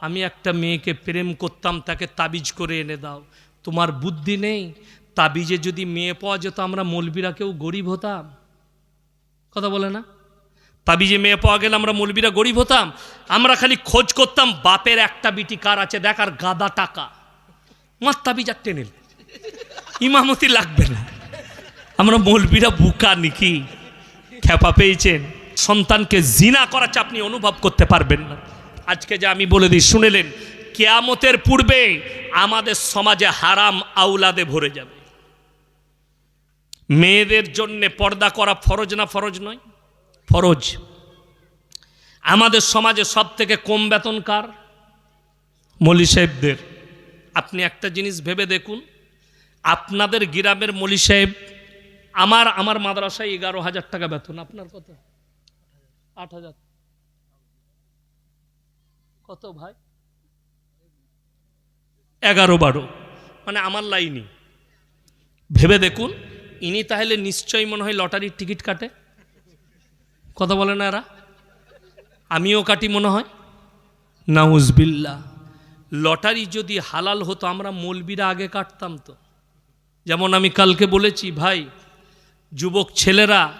আমি একটা মেয়েকে প্রেম করতাম, তাকে তাবিজ করে এনে দাও। তোমার বুদ্ধি নেই? তাবিজে যদি মেয়ে পাওয়া যেত, আমরা মলবিরা কেউ গরিব হতাম? কথা বলে না? তাবিজে মেয়ে পাওয়া গেলে আমরা মলবিরা গরিব হতাম? আমরা খালি খোঁজ করতাম, বাপের একটা বিটি কার আছে, দেখ আর গাদা টাকা। মার তাবিজ আর টেনে ইমামতি লাগবে না। আমরা মলবিরা বুকা নাকি? খেপা পেয়েছেন। সন্তানকে জিনা করাচ্ছে আপনি অনুভব করতে পারবেন না। আজকে যে আমি বলে দিই, শুনেলেন, কেয়ামতের পূর্বে আমাদের সমাজে হারাম আউলাদে ভরে যাবে। মেয়েদের জন্য পর্দা করা ফরজ না ফরজ নয়? ফরজ। আমাদের সমাজে সব থেকে কম বেতন কার? মলি সাহেবদের। আপনি একটা জিনিস ভেবে দেখুন, আপনাদের গ্রামের মলি সাহেব, আমার আমার মাদ্রাসায় এগারো হাজার টাকা বেতন, আপনার কত? আট হাজার। কত ভাই? এগারো বারো। মানে আমার লাইনই। ভেবে দেখুন, ইনি তাহলে নিশ্চয়ই মনে হয় লটারির টিকিট কাটে। কথা বলে না এরা? আমিও কাটি মনে হয়। নাউজবিল্লা লটারি যদি হালাল হতো, আমরা মলবিরা আগে কাটতাম তো। যেমন আমি কালকে বলেছি, ভাই, যুবক ছেলেরা,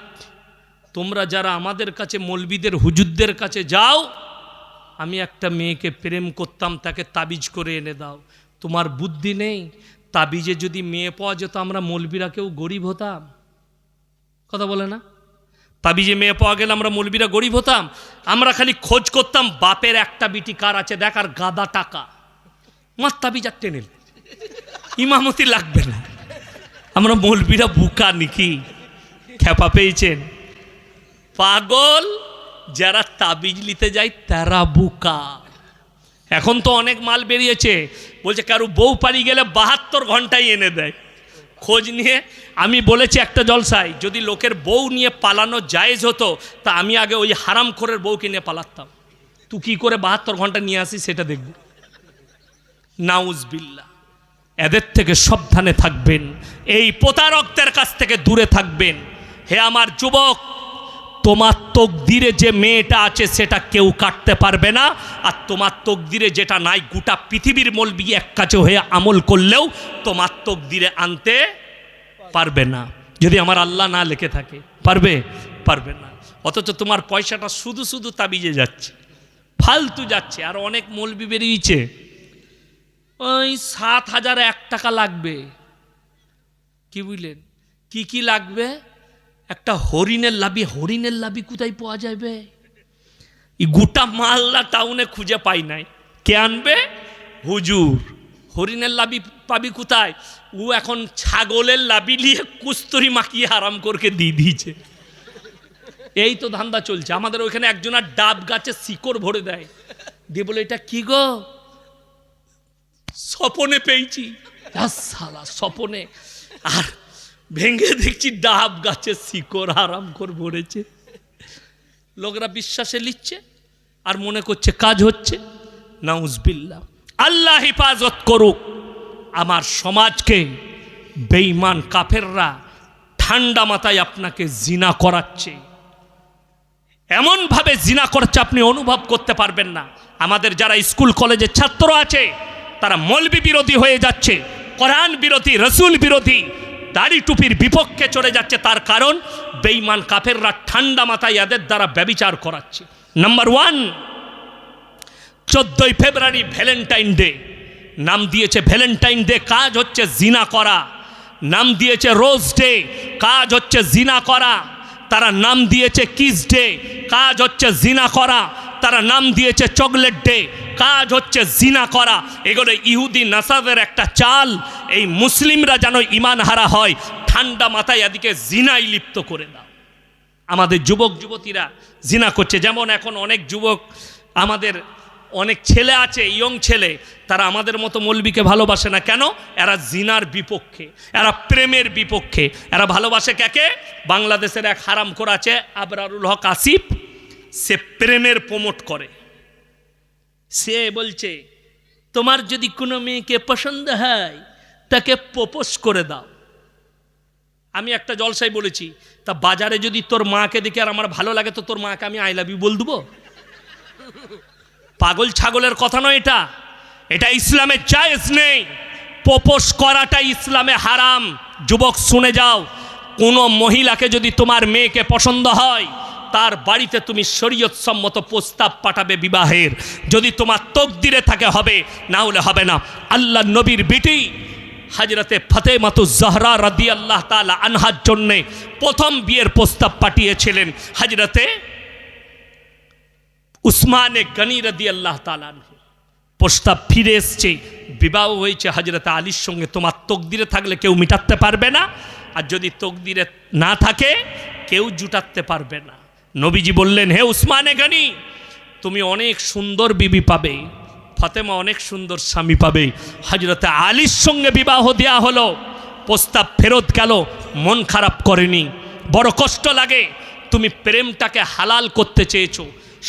তোমরা যারা আমাদের কাছে, মলবিদের, হুজুরদের কাছে যাও আমি একটা মেয়েকে প্রেম করতাম, তাকে তাবিজ করে এনে দাও। তোমার বুদ্ধি নেই? তাবিজে যদি মেয়ে পাওয়া যেত, আমরা মলবিরা কেউ গরিব হতাম? কথা বলে না? তাবিজে মেয়ে পাওয়া গেলে আমরা মলবিরা গরিব হতাম? আমরা খালি খোঁজ করতাম, বাপের একটা বিটি কার আছে, দেখ আর গাদা টাকা। মার তাবিজ আর টেনে ইমামতি লাগবে না। আমরা মলবিরা বুকা, নাকি। খেপা পেয়েছেন। পাগল? যারা তাবিজ নিতে যায় তারা বুকা। এখন তো অনেক মাল বেরিয়েছে। বলছে, কারও বউ পারি গেলে বাহাত্তর ঘন্টায় এনে দেয়। খোঁজ নিয়ে আমি বলেছি একটা জলসায়, যদি লোকের বউ নিয়ে পালানো জায়েজ হতো, তা আমি আগে ওই হারাম খোরের বউকে নিয়ে পালাতাম। তুই কী করে বাহাত্তর ঘণ্টা নিয়ে আসিস সেটা দেখব। নাউজবিল্লা এদের থেকে সাবধানে থাকবেন। এই প্রতারকদের কাছ থেকে দূরে থাকবেন। হে আমার যুবক তোমার তকদিরে যে মেয়েটা আছে সেটা কেউ কাটতে পারবে না, আর তোমার তকদিরে যেটা নাই, গোটা পৃথিবীর মলবি এক কাছে হয়ে আমল করলেও তোমার তকদিরে আনতে পারবে না। যদি আমার আল্লাহ না লেখে থাকে, পারবে? পারবে না। অথচ তোমার পয়সাটা শুধু শুধু তাবিজে যাচ্ছে, ফালতু যাচ্ছে, আর অনেক মলবি বেরিয়েছে। ওই সাত হাজার এক টাকা লাগবে। কি বুঝলেন? কি কি লাগবে? একটা হরিণের লাবি হরিণের লাবি কোথায় পাওয়া যাবে? এই গোটা মালদা টাউনে খুঁজে পাই নাই। কে আনবে? হুজুর। হরিণের লাবি পাবি কোথায়? ও এখন ছাগলের লাবি নিয়ে কুস্তরি মাখিয়ে আরাম করকে দিয়ে দিয়েছে। এই তো ধান্দা চলছে। আমাদের ওইখানে একজনের ডাব গাছে শিকড় ভরে দেয়। দিয়ে বলে, এটা কি গো? স্বপনে পেয়েছি। শালা, স্বপনে। আর ভেঙে দেখছি ডাব গাছে শিকড়, আরাম করে ভরেছে। লোকরা বিশ্বাসে লিখছে আর মনে করছে কাজ হচ্ছে। নাউজবিল্লা আল্লাহ হেফাজত করুক। আমার সমাজকে বেঈমান কাফেররা ঠান্ডা মাথায় আপনাকে জিনা করাচ্ছে। এমনভাবে জিনা করছে আপনি অনুভব করতে পারবেন না। আমাদের যারা স্কুল কলেজের ছাত্র আছে, তারা মলবি বিরোধী হয়ে যাচ্ছে, কোরআন বিরোধী, রসুল বিরোধী দাড়ি টুপির বিপক্ষে চলে যাচ্ছে তার কারণ বেইমান কাফেররা ঠান্ডা মাথায় এদের দ্বারা ব্যবিচার করাচ্ছে। নাম্বার ওয়ান চোদ্দই ফেব্রুয়ারি ভ্যালেন্টাইন ডে। নাম দিয়েছে ভ্যালেন্টাইন ডে, কাজ হচ্ছে জিনা করা। নাম দিয়েছে রোজ ডে, কাজ হচ্ছে জিনা করা। তারা নাম দিয়েছে কিস ডে, কাজ হচ্ছে জিনা করা। তারা নাম দিয়েছে চকলেট ডে, কাজ হচ্ছে জিনা করা। এগুলো ইহুদি নাসাদের একটা চাল এই মুসলিমরা যেন ইমান হারা হয়, ঠান্ডা মাথায় এদিকে জিনাই লিপ্ত করে দাও। আমাদের যুবক, যুবতীরা জিনা করছে। যেমন এখন অনেক যুবক, আমাদের অনেক ছেলে আছে, ইয়ং ছেলে, তারা আমাদের মতো মৌলবীকে ভালোবাসে না। কেন? এরা জিনার বিপক্ষে, এরা প্রেমের বিপক্ষে। এরা ভালোবাসে কাকে? বাংলাদেশের এক হারাম করা আছে, আবরারুল হক আসিফ। সে প্রেমের প্রমোট করে। সে বলছে, তোমার যদি কোনো মেয়েকে পছন্দ হয় তাকে প্রপোজ করে দাও। আমি একটা জলসাই বলেছি, তা বাজারে যদি তোর মাকে দেখে আর আমার ভালো লাগে, তো তোর মাকে আমি আই লাভ ইউ বল দেবো? পাগল ছাগলের কথা নয় এটা। এটা ইসলামে জায়েজ নেই। প্রপোজ করাটা ইসলামে হারাম। যুবক, শুনে যাও, কোনো মহিলাকে যদি তোমার মেয়েকে পছন্দ হয়, তার বাড়িতে তুমি শরীয়ত সম্মত প্রস্তাব পাঠাবে বিবাহের। যদি তোমার তকদিরে থাকে, হবে, না হলে হবে না। আল্লাহ নবীর বিটি হাজরতে ফতে মাতু জহরা রাদি আল্লাহ তালা আনহার জন্যে প্রথম বিয়ের প্রস্তাব পাঠিয়েছিলেন হাজরতে উসমানে গনি রদি আল্লাহ তালান প্রস্তাব ফিরে এসছে, বিবাহ হয়েছে হজরত আলীর সঙ্গে। তোমার তকদিরে থাকলে কেউ মিটাতে পারবে না, আর যদি তকদিরে না থাকে, কেউ জুটাতে পারবে না। নবীজি বললেন, হে উসমানে গনি, তুমি অনেক সুন্দর বিবি পাবে। ফাতেমা অনেক সুন্দর স্বামী পাবে। হজরতে আলীর সঙ্গে বিবাহ দেয়া হলো। প্রস্তাব ফেরত গেল, মন খারাপ করেনি। বড় কষ্ট লাগে, তুমি প্রেমটাকে হালাল করতে চেয়েছো।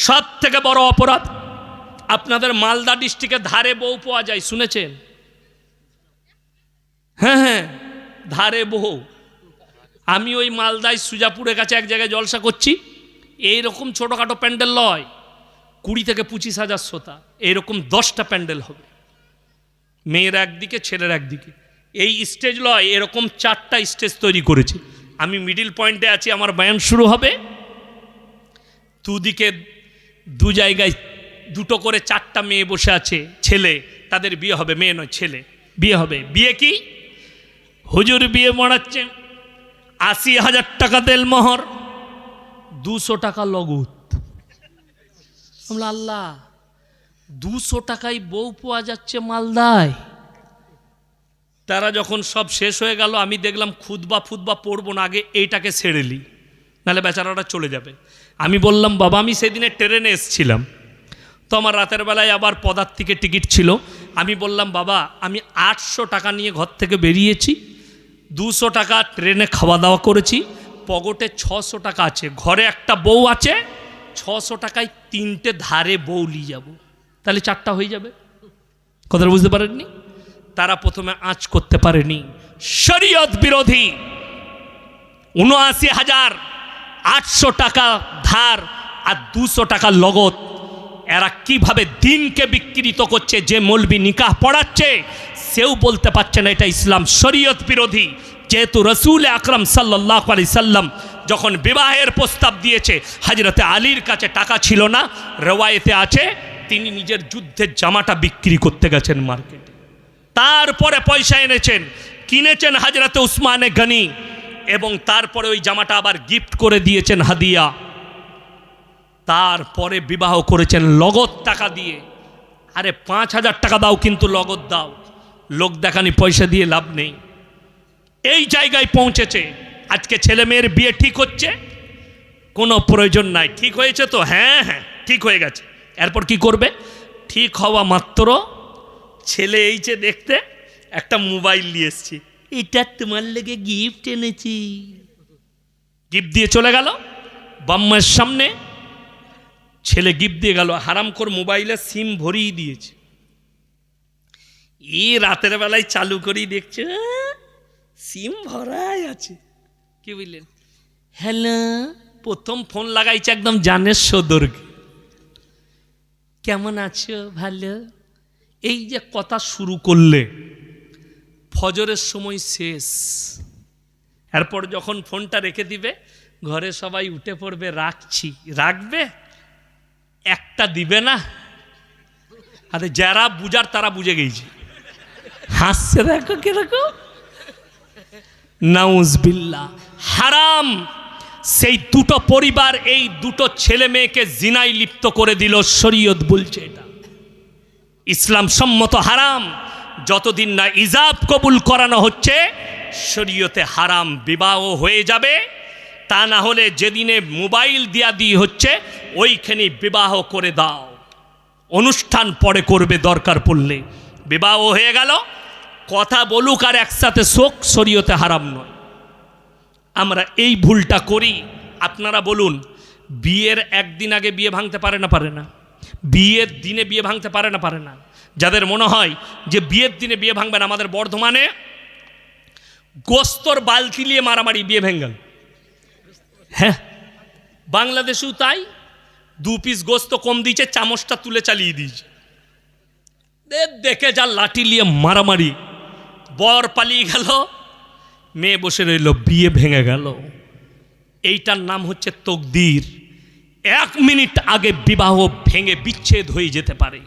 সব থেকে বড় অপরাধ, আপনাদের মালদা ডিস্ট্রিক্টে ধারে বউ পাওয়া যায়, শুনেছেন? হ্যাঁ হ্যাঁ ধারে বউ। আমি ওই মালদায় সুজাপুরের কাছে এক জায়গায় জলসা করছি, এইরকম ছোটোখাটো প্যান্ডেল লয় কুড়ি থেকে পঁচিশ হাজার শ্রোতা, এরকম দশটা প্যান্ডেল হবে। মেয়ের একদিকে, ছেলের একদিকে। এই স্টেজ লয় এরকম চারটা স্টেজ তৈরি করেছে। আমি মিডিল পয়েন্টে আছি, আমার বয়ান শুরু হবে। দুদিকে দু জায়গায় দুটো করে চারটা মেয়ে বসে আছে, ছেলে। তাদের বিয়ে হবে, মেয়ে নয়, ছেলে। বিয়ে হবে। বিয়ে কি? হুজুর বিয়ে মরাচ্ছে। আশি হাজার টাকা তেল মোহর দুশো টাকা লগত আমরা, আল্লাহ, দুশো টাকায় বউ পাওয়া যাচ্ছে মালদায়। তারা যখন সব শেষ হয়ে গেল, আমি দেখলাম খুদবা ফুদবা পড়ব না, আগে এইটাকে ছেড়েলি নাহলে বেচারাটা চলে যাবে। আমি বললাম, বাবা, আমি সেদিনে ট্রেনে এসছিলাম, তো আমার রাতের বেলায় আবার পদার্থিকে টিকিট ছিল। আমি বললাম, বাবা, আমি আটশো টাকা নিয়ে ঘর থেকে বেরিয়েছি, দুশো টাকা ট্রেনে খাওয়া দাওয়া করেছি, পকেটে ছশো টাকা আছে, ঘরে একটা বউ আছে ছশো টাকায় তিনটে ধারে নিয়ে যাব। তাহলে চারটা হয়ে যাবে। কথাটা বুঝতে পারেননি? তারা প্রথমে আঁচ করতে পারেনি। শরীয়ত বিরোধী উনআশি হাজার আটশো টাকা ধার আর দুশো টাকা লগত। এরা কীভাবে দিনকে বিকৃত করছে, যে মলবি নিকাহ পড়াচ্ছে, সেও বলতে পারছে না এটা ইসলাম। শরীয়ত বিরোধী, যেহেতু রসুল আকরম সাল্লাহ আলি সাল্লাম যখন বিবাহের প্রস্তাব দিয়েছে হাজরতে আলীর কাছে টাকা ছিল না, রেওয়ায়েতে আছে, তিনি নিজের যুদ্ধের জামাটা বিক্রি করতে গেছেন মার্কেটে। তারপরে পয়সা এনেছেন, কিনেছেন হাজরতে উসমানে গনি, এবং তারপরে ওই জামাটা আবার গিফট করে দিয়েছেন হাদিয়া। তারপরে বিবাহ করেছেন লগত টাকা দিয়ে। আরে, পাঁচ হাজার টাকা দাও কিন্তু লগত দাও। লোক দেখানি পয়সা দিয়ে লাভ নেই। এই জায়গায় পৌঁছেছে। আজকে ছেলে মেয়ের বিয়ে ঠিক হচ্ছে? কোনো প্রয়োজন নাই। ঠিক হয়েছে তো? হ্যাঁ হ্যাঁ ঠিক হয়ে গেছে। এরপর কি করবে? ঠিক হওয়া মাত্র ছেলে এইছে দেখতে, একটা মোবাইল নিয়ে এসছি। এটা তোমার লেগে গিফট এনেছি। গিফট দিয়ে চলে গেল। বাম্মার সামনে ছেলে গিফট দিয়ে গেল। হারাম কর মোবাইলে সিম ভরিয়ে দিয়েছে। ই রাতের বেলায় চালু করেই দেখছে সিম ভরাই আছে। কি বুঝলেন হ্যালো। প্রথম ফোন লাগাইছে একদম জানের সদর্গে কেমন আছো? ভালো? এই যে কথা শুরু করলে ফজরের সময় শেষ। এরপর যখন ফোনটা রেখে দিবে ঘরে সবাই উঠে পড়বে রাখছি। রাখবে? একটা দিবে না। আরে যারা বুঝার তারা বুঝে গেছে। হাসছে দেখো কীরকম। নাউজবিল্লা হারাম। সেই দুটো পরিবার এই দুটো ছেলে মেয়েকে জিনাই লিপ্ত করে দিল, শরীয়ত বলছে এটা। ইসলাম সম্মত হারাম। যতদিন না ইজাব কবুল করানো হচ্ছে, শরীয়তে হারাম, বিবাহ হয়ে যাবে। তা না হলে যেদিনে মোবাইল দিয়া দিয়ে হচ্ছে, ওইখানে বিবাহ করে দাও। অনুষ্ঠান পরে করবে দরকার পড়লে। বিবাহ হয়ে গেল কথা বলুক আর একসাথে শোক, শরীয়তে হারাম নয়। আমরা এই ভুলটা করি। আপনারা বলুন, বিয়ের একদিন আগে বিয়ে ভাঙতে পারে না পারে না? বিয়ের দিনে বিয়ে ভাঙতে পারে না পারে না? যাদের মনে হয় যে বিয়ের দিনে বিয়ে ভাঙবেন আমাদের বর্ধমানে গোস্তর বালতি নিয়ে মারামারি, বিয়ে ভেঙ্গেল হ্যাঁ বাংলাদেশেও তাই। দু পিস গোস্ত কম দিয়েছে, চামচটা তুলে চালিয়ে দিয়েছে। দেখে যা লাঠি নিয়ে মারামারি। বর পালিয়ে গেল, মেয়ে বসে রইল, বিয়ে ভেঙে গেল। এইটার নাম হচ্ছে তকদির। এক মিনিট আগে বিবাহ ভেঙে বিচ্ছেদ হয়ে যেতে পারে।